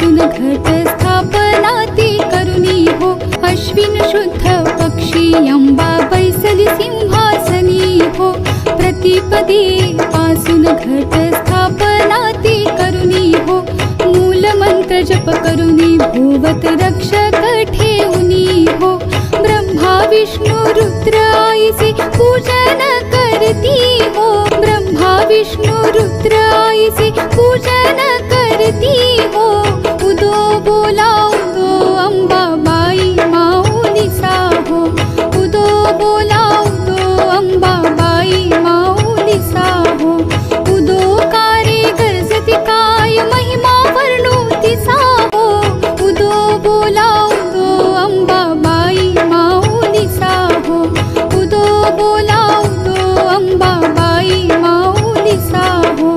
पासून घट स्थापनाती करुणी हो अश्विन शुद्ध पक्षी अंबा बैसली सिंहासनी हो प्रतिपदी पासून घट स्थापनाती मूल मंत्र जप करुणी भूवत रक्षक ठेवणी हो ब्रह्मा विष्णू रुद्र आईचे पूजन करती हो ब्रह्मा विष्णू रुद्र आईचे पूजन करती हो साहो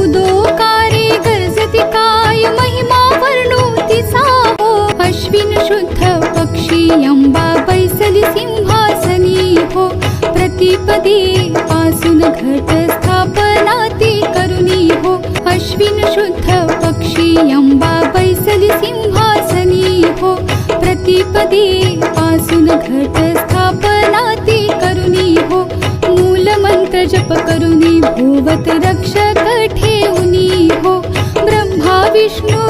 उदो कारे गरजती काय महिमा वर्णोती साहो. अश्विन शुद्ध पक्षी अंबा बैसली सिंहासनी हो. प्रतिपदी पासून घट करुणी भूवत रक्षक ठेवणी हो ब्रह्मा विष्णू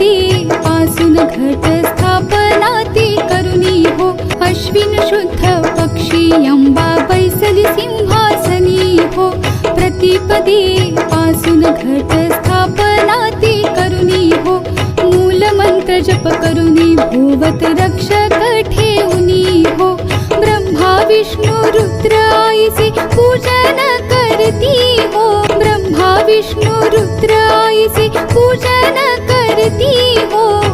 पासून घट स्थापनाती करुणी हो। अश्विन शुद्ध पक्षी अंबा बैसली सिंहासनी हो। प्रतिपदी पासून घट स्थापनाती करुणी हो। मूल मंत्र जप करुणी भूवत रक्षक ठेवणी हो। ब्रह्मा विष्णू रुद्र आईचे पूजन करती हो। ब्रह्मा विष्णू रुद्र आईचे पूजन करती हो